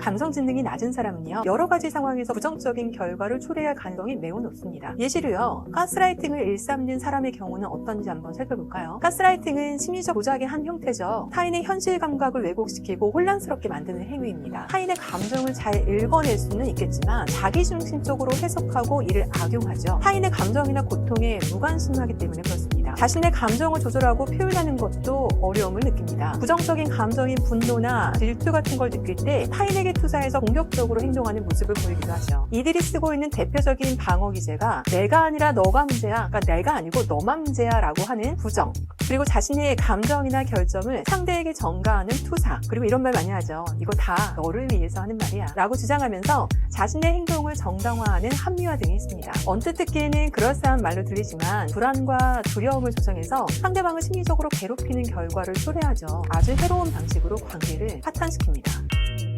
감성 지능이 낮은 사람은요 여러 가지 상황에서 부정적인 결과를 초래할 가능성이 매우 높습니다. 예시로요 가스라이팅을 일삼는 사람의 경우는 어떤지 한번 살펴볼까요? 가스라이팅은 심리적 조작의 한 형태죠. 타인의 현실 감각을 왜곡시키고 혼란스럽게 만드는 행위입니다. 타인의 감정을 잘 읽어낼 수는 있겠지만 자기중심적으로 해석하고 이를 악용하죠. 타인의 감정이나 고통에 무관심하기 때문에 그렇습니다. 자신의 감정을 조절하고 표현하는 것도 어려움을 느낍니다. 부정적인 감정인 분노나 질투 같은 걸 느낄 때 타인에게 투사해서 공격적으로 행동하는 모습을 보이기도 하죠. 이들이 쓰고 있는 대표적인 방어 기제가 내가 아니라 너가 문제야. 그러니까 내가 아니고 너만 문제야 라고 하는 부정. 그리고 자신의 감정이나 결정을 상대에게 전가하는 투사. 그리고 이런 말 많이 하죠. 이거 다 너를 위해서 하는 말이야. 라고 주장하면서 자신의 행동을 정당화하는 합리화 등이 있습니다. 언뜻 듣기에는 그럴싸한 말로 들리지만 불안과 두려움을 조성해서 상대방을 심리적으로 괴롭히는 결과를 초래하죠. 아주 해로운 방식으로 관계를 파탄시킵니다.